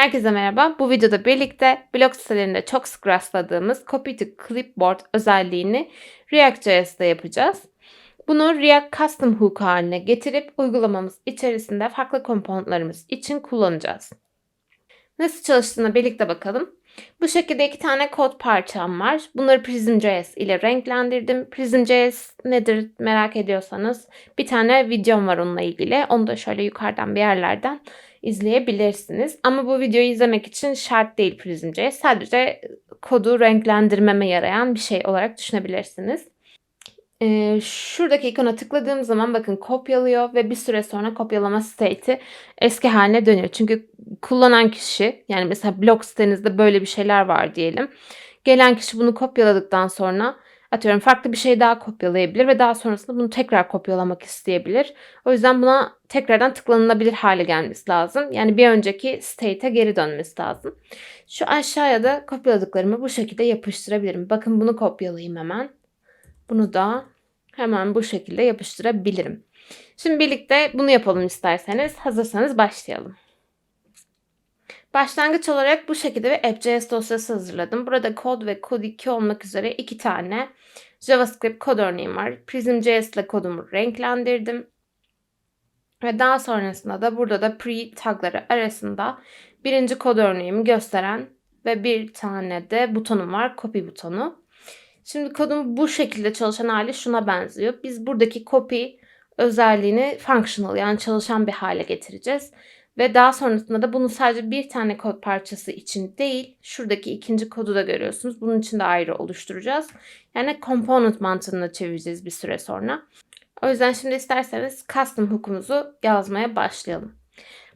Herkese merhaba. Bu videoda birlikte blog sitelerinde çok sık rastladığımız Copy to Clipboard özelliğini React.js'de yapacağız. Bunu React Custom Hook haline getirip uygulamamız içerisinde farklı komponentlerimiz için kullanacağız. Nasıl çalıştığına birlikte bakalım. Bu şekilde iki tane kod parçam var. Bunları Prism.js ile renklendirdim. Prism.js nedir merak ediyorsanız bir tane videom var onunla ilgili. Onu da şöyle yukarıdan bir yerlerden izleyebilirsiniz. Ama bu videoyu izlemek için şart değil Prism.js. Sadece kodu renklendirmeme yarayan bir şey olarak düşünebilirsiniz. Ee, şuradaki ikona tıkladığım zaman bakın kopyalıyor ve bir süre sonra kopyalama state'i eski haline dönüyor. Çünkü kullanan kişi yani mesela blog sitenizde böyle bir şeyler var diyelim. Gelen kişi bunu kopyaladıktan sonra atıyorum farklı bir şey daha kopyalayabilir ve daha sonrasında bunu tekrar kopyalamak isteyebilir. O yüzden buna tekrardan tıklanılabilir hale gelmesi lazım. Yani bir önceki state'e geri dönmesi lazım. Şu aşağıya da kopyaladıklarımı bu şekilde yapıştırabilirim. Bakın bunu kopyalayayım hemen. Bunu da hemen bu şekilde yapıştırabilirim. Şimdi birlikte bunu yapalım isterseniz. Hazırsanız başlayalım. Başlangıç olarak bu şekilde bir app.js dosyası hazırladım. Burada kod ve kod 2 olmak üzere iki tane JavaScript kod örneğim var. Prism.js ile kodumu renklendirdim. Ve daha sonrasında da burada da pre tagları arasında birinci kod örneğimi gösteren ve bir tane de butonum var. Copy butonu. Şimdi kodun bu şekilde çalışan hali şuna benziyor. Biz buradaki copy özelliğini functional yani çalışan bir hale getireceğiz. Ve daha sonrasında da bunu sadece bir tane kod parçası için değil, şuradaki ikinci kodu da görüyorsunuz. Bunun için de ayrı oluşturacağız. Yani component mantığına çevireceğiz bir süre sonra. O yüzden şimdi isterseniz custom hook'umuzu yazmaya başlayalım.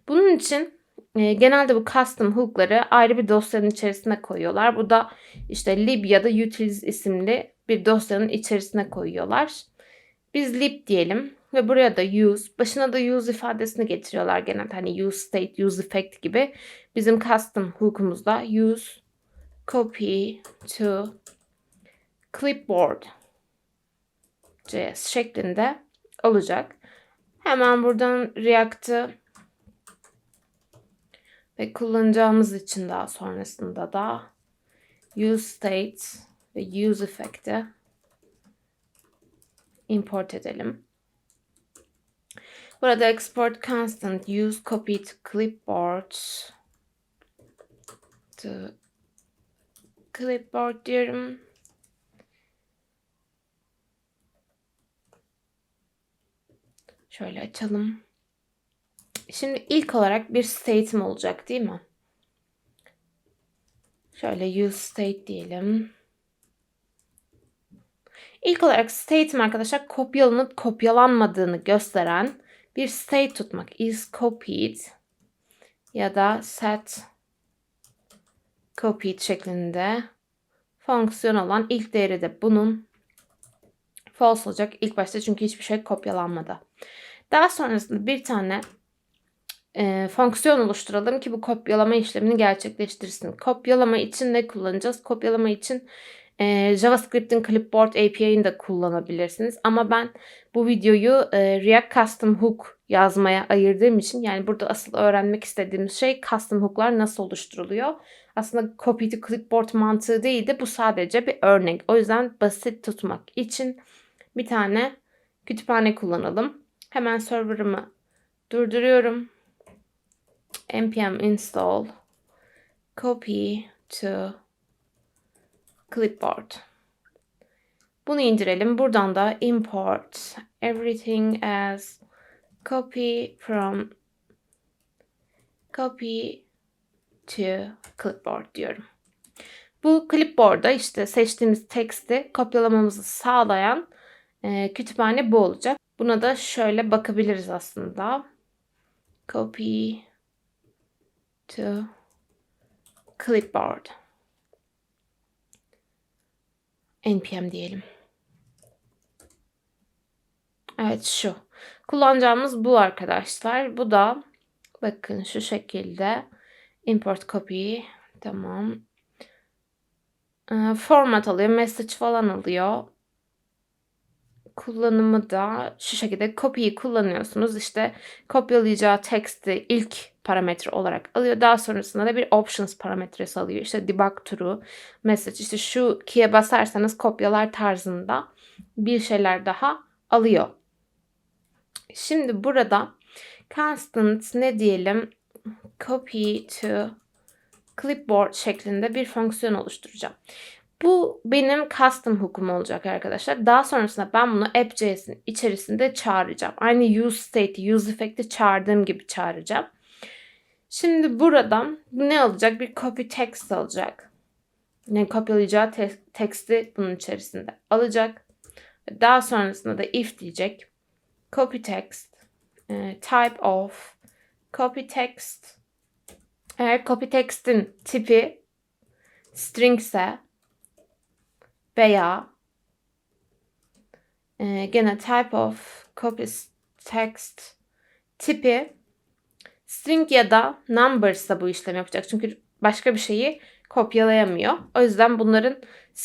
Bunun için e, genelde bu custom hook'ları ayrı bir dosyanın içerisine koyuyorlar. Bu da işte lib ya da utils isimli bir dosyanın içerisine koyuyorlar. Biz lib diyelim ve buraya da use, başına da use ifadesini getiriyorlar genelde. Hani use state, use effect gibi. Bizim custom hook'umuzda use copy to clipboard JS şeklinde olacak. Hemen buradan React'ı ve kullanacağımız için daha sonrasında da use state ve use effect'i import edelim. Burada export constant use copy to clipboard to clipboard diyorum. Şöyle açalım. Şimdi ilk olarak bir state'im olacak değil mi? Şöyle use state diyelim. İlk olarak state'im arkadaşlar kopyalanıp kopyalanmadığını gösteren bir state tutmak. Is copied ya da set copied şeklinde fonksiyon olan ilk değeri de bunun false olacak ilk başta çünkü hiçbir şey kopyalanmadı. Daha sonrasında bir tane e, fonksiyon oluşturalım ki bu kopyalama işlemini gerçekleştirsin. Kopyalama için ne kullanacağız? Kopyalama için e, JavaScript'in Clipboard API'ini de kullanabilirsiniz. Ama ben bu videoyu e, React Custom Hook yazmaya ayırdığım için yani burada asıl öğrenmek istediğimiz şey custom hook'lar nasıl oluşturuluyor. Aslında copy to clipboard mantığı değil de bu sadece bir örnek. O yüzden basit tutmak için bir tane kütüphane kullanalım. Hemen server'ımı durduruyorum. npm install copy to clipboard. Bunu indirelim. Buradan da import everything as copy from copy to clipboard diyorum. Bu clipboard'da işte seçtiğimiz teksti kopyalamamızı sağlayan e, kütüphane bu olacak. Buna da şöyle bakabiliriz aslında. Copy to clipboard. Npm diyelim. Evet şu. Kullanacağımız bu arkadaşlar. Bu da bakın şu şekilde import copy tamam. Format alıyor, message falan alıyor. Kullanımı da şu şekilde copy'yi kullanıyorsunuz. İşte kopyalayacağı teksti ilk parametre olarak alıyor. Daha sonrasında da bir options parametresi alıyor. İşte debug true, message işte şu key'e basarsanız kopyalar tarzında bir şeyler daha alıyor. Şimdi burada constant ne diyelim copy to clipboard şeklinde bir fonksiyon oluşturacağım. Bu benim custom hookum olacak arkadaşlar. Daha sonrasında ben bunu app.js'in içerisinde çağıracağım. Aynı use state'i, use effect'i çağırdığım gibi çağıracağım. Şimdi buradan ne alacak? Bir copy text alacak. Yani kopyalayacağı te- teksti bunun içerisinde alacak. Daha sonrasında da if diyecek. Copy text, e, type of, copy text. Eğer copy text'in tipi string ise veya e, gene type of copy text tipi string ya da number ise bu işlem yapacak. Çünkü başka bir şeyi kopyalayamıyor. O yüzden bunların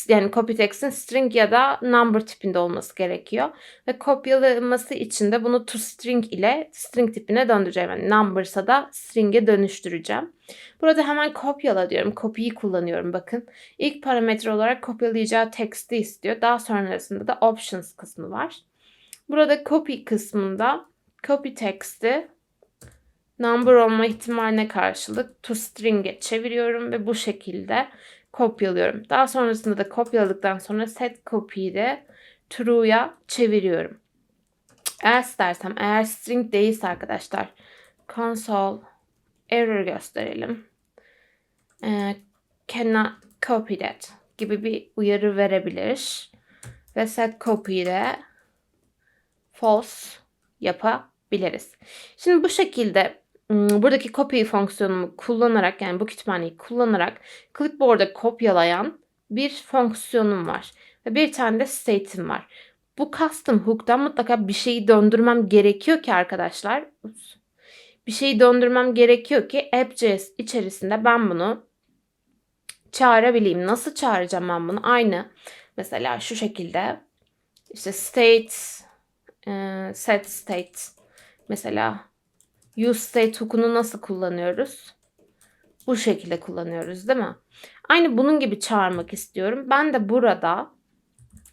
yani copy text'in string ya da number tipinde olması gerekiyor. Ve kopyalaması için de bunu toString ile string tipine döndüreceğim. Yani number'sa da string'e dönüştüreceğim. Burada hemen kopyala diyorum. Copy'yi kullanıyorum bakın. İlk parametre olarak kopyalayacağı text'i istiyor. Daha sonrasında da options kısmı var. Burada copy kısmında copy text'i number olma ihtimaline karşılık toString'e çeviriyorum ve bu şekilde kopyalıyorum. Daha sonrasında da kopyaladıktan sonra set copy'yi de true'ya çeviriyorum. Eğer istersem eğer string değilse arkadaşlar console error gösterelim. Ee, cannot copy that gibi bir uyarı verebilir. Ve set copy'yi de false yapabiliriz. Şimdi bu şekilde buradaki copy fonksiyonumu kullanarak yani bu kütüphaneyi kullanarak clipboard'a kopyalayan bir fonksiyonum var. Ve bir tane de state'im var. Bu custom hook'tan mutlaka bir şeyi döndürmem gerekiyor ki arkadaşlar. Bir şeyi döndürmem gerekiyor ki app.js içerisinde ben bunu çağırabileyim. Nasıl çağıracağım ben bunu? Aynı. Mesela şu şekilde işte state set state mesela use state hook'unu nasıl kullanıyoruz? Bu şekilde kullanıyoruz değil mi? Aynı bunun gibi çağırmak istiyorum. Ben de burada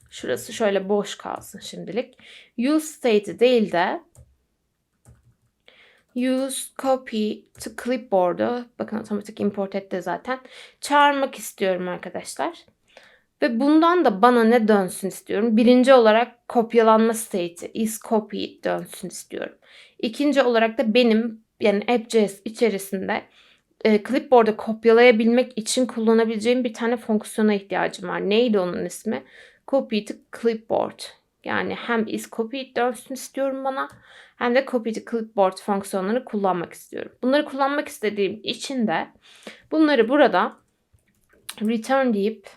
şurası şöyle boş kalsın şimdilik. Use state değil de use copy to clipboard'u bakın otomatik import etti zaten. Çağırmak istiyorum arkadaşlar. Ve bundan da bana ne dönsün istiyorum? Birinci olarak kopyalanma state'i is copy dönsün istiyorum. İkinci olarak da benim yani app.js içerisinde e, clipboard'a kopyalayabilmek için kullanabileceğim bir tane fonksiyona ihtiyacım var. Neydi onun ismi? Copy to clipboard. Yani hem is copy dönsün istiyorum bana hem de copy to clipboard fonksiyonlarını kullanmak istiyorum. Bunları kullanmak istediğim için de bunları burada return deyip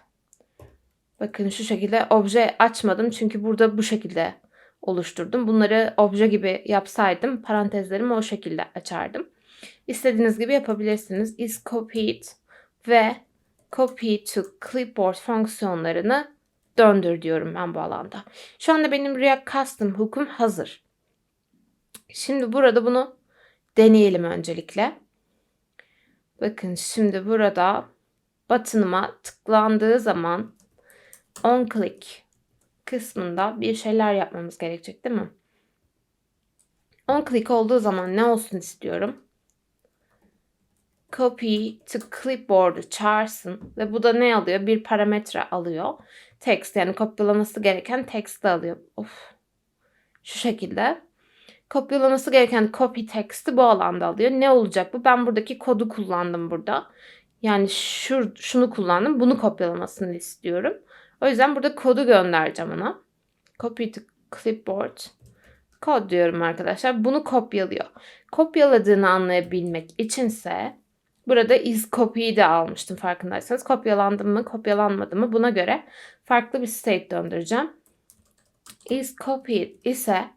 bakın şu şekilde obje açmadım çünkü burada bu şekilde oluşturdum. Bunları obje gibi yapsaydım parantezlerimi o şekilde açardım. İstediğiniz gibi yapabilirsiniz. Is copied ve copy to clipboard fonksiyonlarını döndür diyorum ben bu alanda. Şu anda benim React Custom hookum hazır. Şimdi burada bunu deneyelim öncelikle. Bakın şimdi burada button'ıma tıklandığı zaman on click kısmında bir şeyler yapmamız gerekecek değil mi? On click olduğu zaman ne olsun istiyorum? Copy to clipboard'u çağırsın ve bu da ne alıyor? Bir parametre alıyor. Text yani kopyalaması gereken text'i alıyor. Of. Şu şekilde. Kopyalaması gereken copy text'i bu alanda alıyor. Ne olacak bu? Ben buradaki kodu kullandım burada. Yani şu, şunu kullandım. Bunu kopyalamasını istiyorum. O yüzden burada kodu göndereceğim ona. Copy to clipboard. Kod diyorum arkadaşlar. Bunu kopyalıyor. Kopyaladığını anlayabilmek içinse burada is copy'yi de almıştım farkındaysanız. Kopyalandı mı, kopyalanmadı mı buna göre farklı bir state döndüreceğim. Is copied ise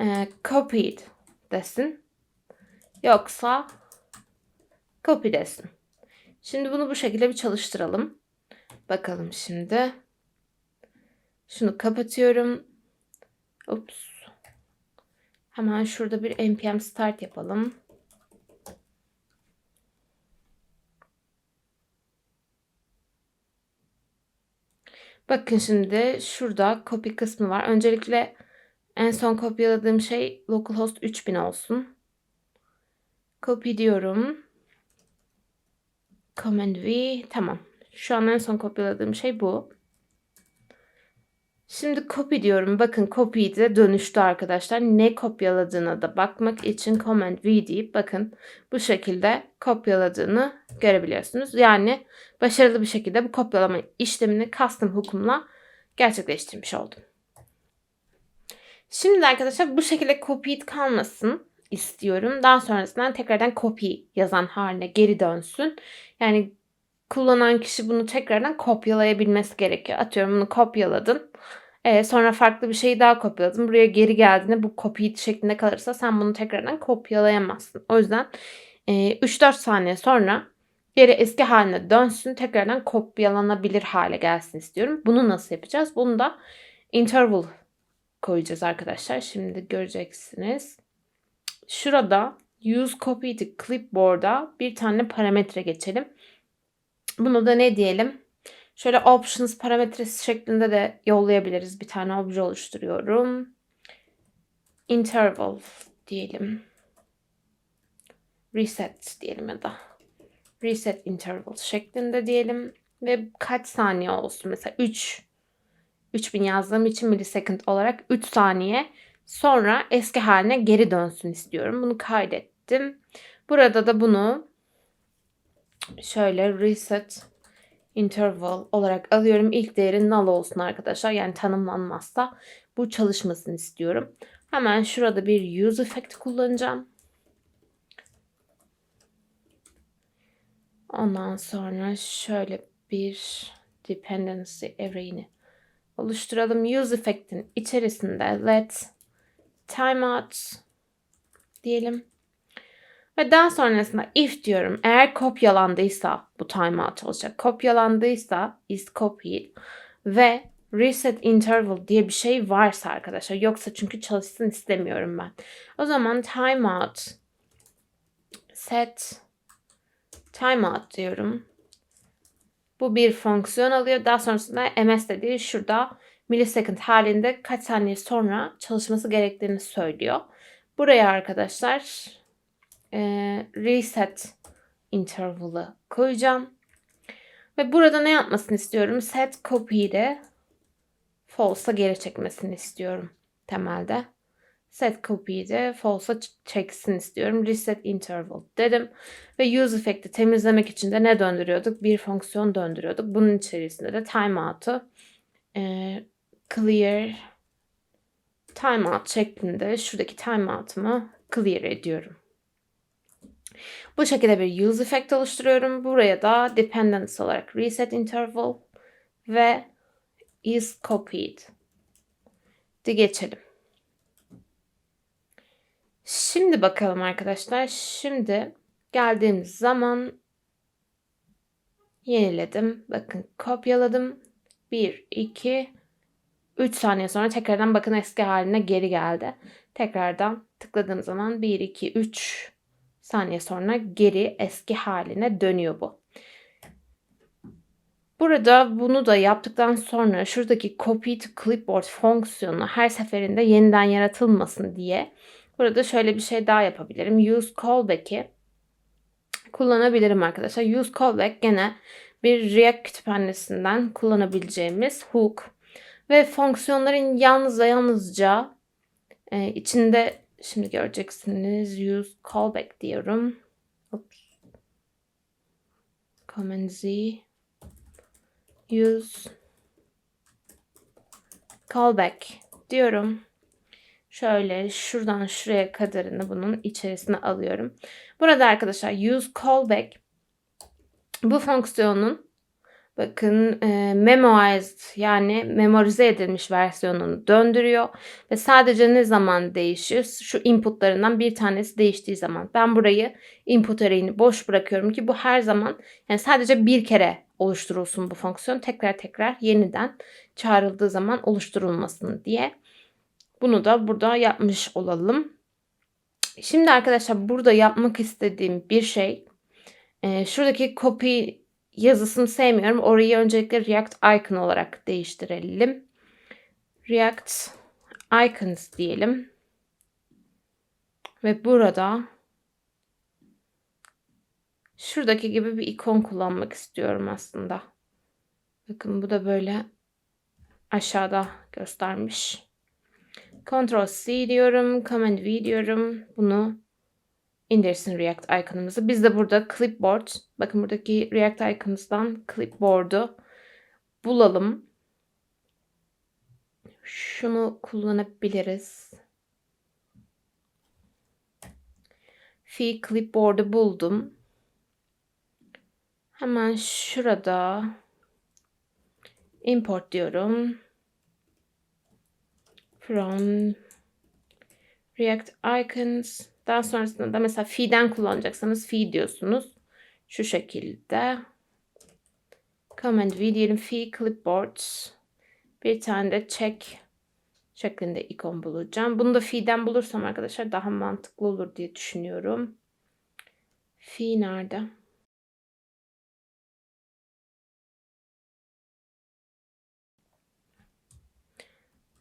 e, copied desin. Yoksa copy desin. Şimdi bunu bu şekilde bir çalıştıralım. Bakalım şimdi. Şunu kapatıyorum. Ups. Hemen şurada bir npm start yapalım. Bakın şimdi şurada copy kısmı var. Öncelikle en son kopyaladığım şey localhost 3000 olsun. Copy diyorum. Command V. Tamam. Şu an en son kopyaladığım şey bu. Şimdi copy diyorum. Bakın copy de dönüştü arkadaşlar. Ne kopyaladığına da bakmak için Command V deyip bakın bu şekilde kopyaladığını görebiliyorsunuz. Yani başarılı bir şekilde bu kopyalama işlemini custom hookumla gerçekleştirmiş oldum. Şimdi arkadaşlar bu şekilde copied kalmasın istiyorum. Daha sonrasında tekrardan copy yazan haline geri dönsün. Yani kullanan kişi bunu tekrardan kopyalayabilmesi gerekiyor. Atıyorum bunu kopyaladın. Ee, sonra farklı bir şeyi daha kopyaladın. Buraya geri geldiğinde bu copy şeklinde kalırsa sen bunu tekrardan kopyalayamazsın. O yüzden e, 3-4 saniye sonra geri eski haline dönsün. Tekrardan kopyalanabilir hale gelsin istiyorum. Bunu nasıl yapacağız? Bunu da interval koyacağız arkadaşlar. Şimdi göreceksiniz. Şurada use copy to clipboard'a bir tane parametre geçelim. Bunu da ne diyelim? Şöyle options parametresi şeklinde de yollayabiliriz. Bir tane obje oluşturuyorum. Interval diyelim. Reset diyelim ya da. Reset interval şeklinde diyelim. Ve kaç saniye olsun? Mesela 3. 3000 yazdığım için millisecond olarak 3 saniye sonra eski haline geri dönsün istiyorum. Bunu kaydettim. Burada da bunu şöyle reset interval olarak alıyorum. İlk değeri null olsun arkadaşlar. Yani tanımlanmazsa bu çalışmasını istiyorum. Hemen şurada bir use effect kullanacağım. Ondan sonra şöyle bir dependency array'ini oluşturalım. Use effect'in içerisinde let timeout diyelim. Ve daha sonrasında if diyorum. Eğer kopyalandıysa bu timeout olacak. Kopyalandıysa is copied ve reset interval diye bir şey varsa arkadaşlar. Yoksa çünkü çalışsın istemiyorum ben. O zaman timeout set timeout diyorum. Bu bir fonksiyon alıyor. Daha sonrasında ms dediği şurada millisecond halinde kaç saniye sonra çalışması gerektiğini söylüyor. Buraya arkadaşlar e, reset interval'ı koyacağım. Ve burada ne yapmasını istiyorum? Set copy'de false'a geri çekmesini istiyorum temelde. Set copy'de false'a çeksin istiyorum. Reset interval dedim. Ve use effect'i temizlemek için de ne döndürüyorduk? Bir fonksiyon döndürüyorduk. Bunun içerisinde de timeout'u e, clear timeout şeklinde şuradaki timeout'umu clear ediyorum. Bu şekilde bir use effect oluşturuyorum. Buraya da dependence olarak reset interval ve is copied de geçelim. Şimdi bakalım arkadaşlar. Şimdi geldiğimiz zaman yeniledim. Bakın kopyaladım. 1, 2, 3 saniye sonra tekrardan bakın eski haline geri geldi. Tekrardan tıkladığım zaman 1, 2, 3 saniye sonra geri eski haline dönüyor bu. Burada bunu da yaptıktan sonra şuradaki copy to clipboard fonksiyonu her seferinde yeniden yaratılmasın diye burada şöyle bir şey daha yapabilirim. Use callback'i kullanabilirim arkadaşlar. Use callback gene bir React kütüphanesinden kullanabileceğimiz hook ve fonksiyonların yalnız ve yalnızca e, içinde Şimdi göreceksiniz. Use callback diyorum. Oops. Command Z. Use callback diyorum. Şöyle şuradan şuraya kadarını bunun içerisine alıyorum. Burada arkadaşlar use callback bu fonksiyonun Bakın e, memoized yani memorize edilmiş versiyonunu döndürüyor ve sadece ne zaman değişiyor? Şu inputlarından bir tanesi değiştiği zaman. Ben burayı input array'ini boş bırakıyorum ki bu her zaman yani sadece bir kere oluşturulsun bu fonksiyon. Tekrar tekrar yeniden çağrıldığı zaman oluşturulmasın diye. Bunu da burada yapmış olalım. Şimdi arkadaşlar burada yapmak istediğim bir şey e, şuradaki copy yazısını sevmiyorum. Orayı öncelikle React icon olarak değiştirelim. React icons diyelim. Ve burada şuradaki gibi bir ikon kullanmak istiyorum aslında. Bakın bu da böyle aşağıda göstermiş. Ctrl C diyorum. Command V diyorum. Bunu indirsin React icon'ımızı. Biz de burada clipboard. Bakın buradaki React icon'ımızdan clipboard'u bulalım. Şunu kullanabiliriz. Fi clipboard'u buldum. Hemen şurada import diyorum. From React icons. Daha sonrasında da mesela fi'den kullanacaksanız fi diyorsunuz. Şu şekilde. Command V diyelim fi clipboard. Bir tane de check şeklinde ikon bulacağım. Bunu da fi'den bulursam arkadaşlar daha mantıklı olur diye düşünüyorum. Fi nerede?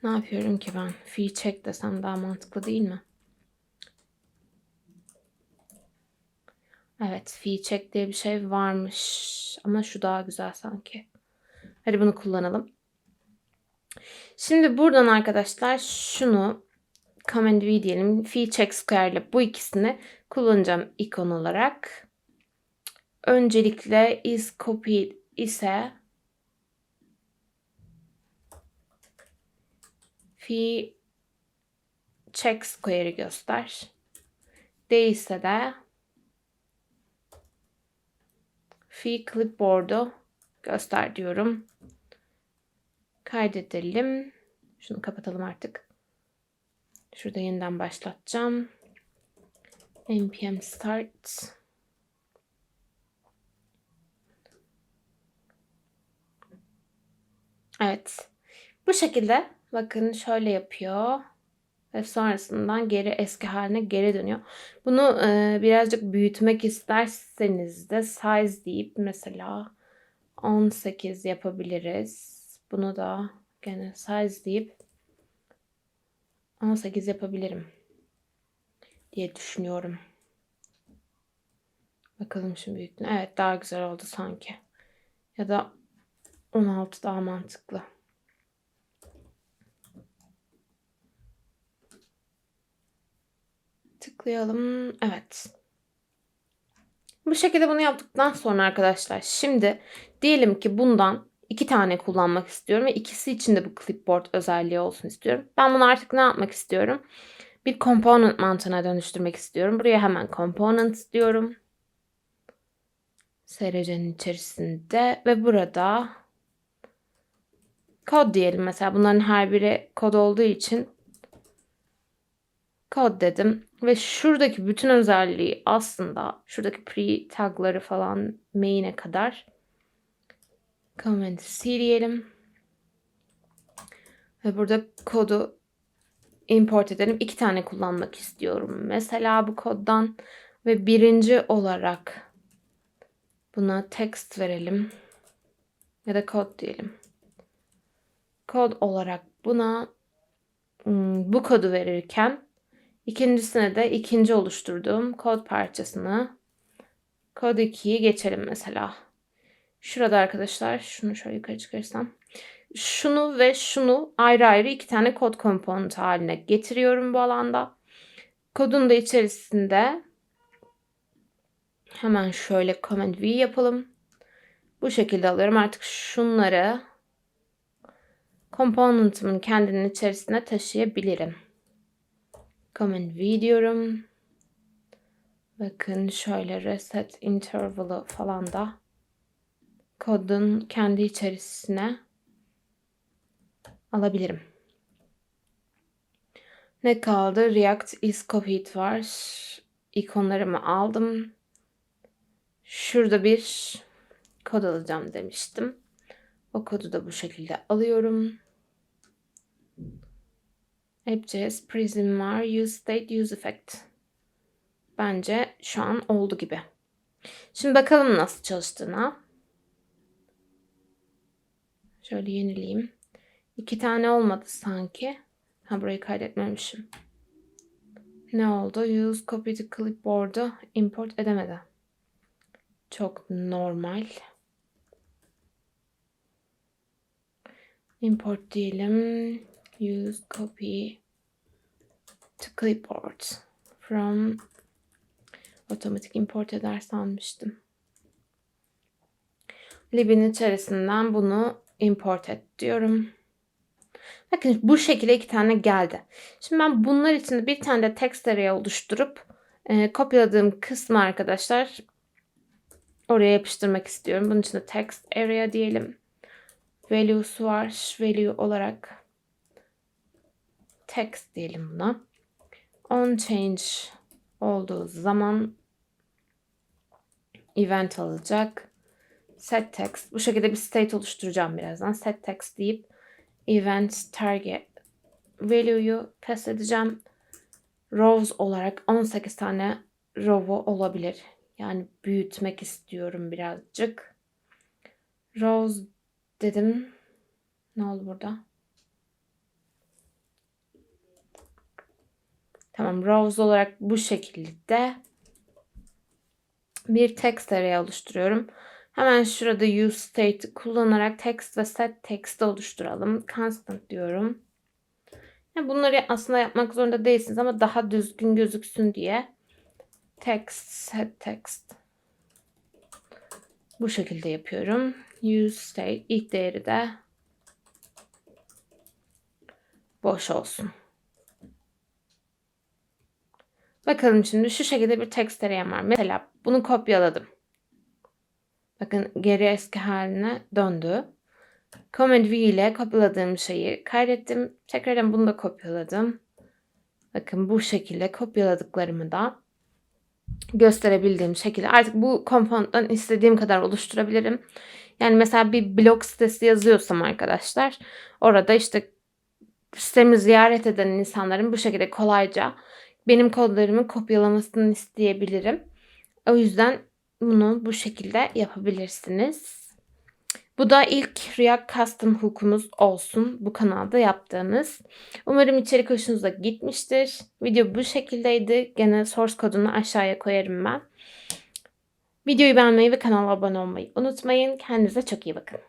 Ne yapıyorum ki ben? Fi check desem daha mantıklı değil mi? Evet, fi check diye bir şey varmış. Ama şu daha güzel sanki. Hadi bunu kullanalım. Şimdi buradan arkadaşlar şunu Command V diyelim. Fi check square ile bu ikisini kullanacağım ikon olarak. Öncelikle is copied ise fi check square'i göster. Değilse de fi clipboard'u göster diyorum. Kaydedelim. Şunu kapatalım artık. Şurada yeniden başlatacağım. npm start. Evet. Bu şekilde bakın şöyle yapıyor. Ve sonrasından geri eski haline geri dönüyor. Bunu e, birazcık büyütmek isterseniz de size deyip mesela 18 yapabiliriz. Bunu da gene size deyip 18 yapabilirim diye düşünüyorum. Bakalım şu büyüklüğüne. Evet daha güzel oldu sanki. Ya da 16 daha mantıklı. Tıklayalım. Evet. Bu şekilde bunu yaptıktan sonra arkadaşlar şimdi diyelim ki bundan iki tane kullanmak istiyorum ve ikisi için de bu clipboard özelliği olsun istiyorum. Ben bunu artık ne yapmak istiyorum? Bir component mantığına dönüştürmek istiyorum. Buraya hemen component diyorum. SRC'nin içerisinde ve burada kod diyelim mesela. Bunların her biri kod olduğu için kod dedim. Ve şuradaki bütün özelliği aslında şuradaki pre tagları falan main'e kadar Command C diyelim. Ve burada kodu import edelim. İki tane kullanmak istiyorum. Mesela bu koddan ve birinci olarak buna text verelim. Ya da kod diyelim. Kod olarak buna hmm, bu kodu verirken ikincisine de ikinci oluşturduğum kod parçasını kod 2'yi geçelim mesela. Şurada arkadaşlar şunu şöyle yukarı çıkarırsam. Şunu ve şunu ayrı ayrı iki tane kod komponent haline getiriyorum bu alanda. Kodun da içerisinde hemen şöyle Command V yapalım. Bu şekilde alıyorum. Artık şunları component'ımın kendinin içerisine taşıyabilirim. Command V. Bakın şöyle reset interval'ı falan da kodun kendi içerisine alabilirim. Ne kaldı? React is copied var. İkonlarımı aldım. Şurada bir kod alacağım demiştim. O kodu da bu şekilde alıyorum. App.js, Prism var. Use state, use effect. Bence şu an oldu gibi. Şimdi bakalım nasıl çalıştığına. Şöyle yenileyim. İki tane olmadı sanki. Ha burayı kaydetmemişim. Ne oldu? Use copy to clipboard'u import edemedi. Çok normal. Import diyelim. Use copy to clipboard from otomatik import eder sanmıştım. Lib'in içerisinden bunu import et diyorum. Bakın bu şekilde iki tane geldi. Şimdi ben bunlar için bir tane de text array oluşturup e, kopyaladığım kısmı arkadaşlar oraya yapıştırmak istiyorum. Bunun için de text area diyelim. Value'su var. Value olarak text diyelim buna. On change olduğu zaman event alacak. Set text. Bu şekilde bir state oluşturacağım birazdan. Set text deyip event target value'yu pass edeceğim. Rows olarak 18 tane row'u olabilir. Yani büyütmek istiyorum birazcık. Rows dedim. Ne oldu burada? Tamam rows olarak bu şekilde bir text array oluşturuyorum. Hemen şurada use state kullanarak text ve set text oluşturalım. Constant diyorum. Bunları aslında yapmak zorunda değilsiniz ama daha düzgün gözüksün diye text set text bu şekilde yapıyorum. Use state ilk değeri de boş olsun. Bakalım şimdi şu şekilde bir text array'im var. Mesela bunu kopyaladım. Bakın geri eski haline döndü. Command V ile kopyaladığım şeyi kaydettim. Tekrardan bunu da kopyaladım. Bakın bu şekilde kopyaladıklarımı da gösterebildiğim şekilde artık bu component'tan istediğim kadar oluşturabilirim. Yani mesela bir blog sitesi yazıyorsam arkadaşlar orada işte sitemi ziyaret eden insanların bu şekilde kolayca benim kodlarımı kopyalamasını isteyebilirim. O yüzden bunu bu şekilde yapabilirsiniz. Bu da ilk React Custom Hook'umuz olsun bu kanalda yaptığımız. Umarım içerik hoşunuza gitmiştir. Video bu şekildeydi. Gene source kodunu aşağıya koyarım ben. Videoyu beğenmeyi ve kanala abone olmayı unutmayın. Kendinize çok iyi bakın.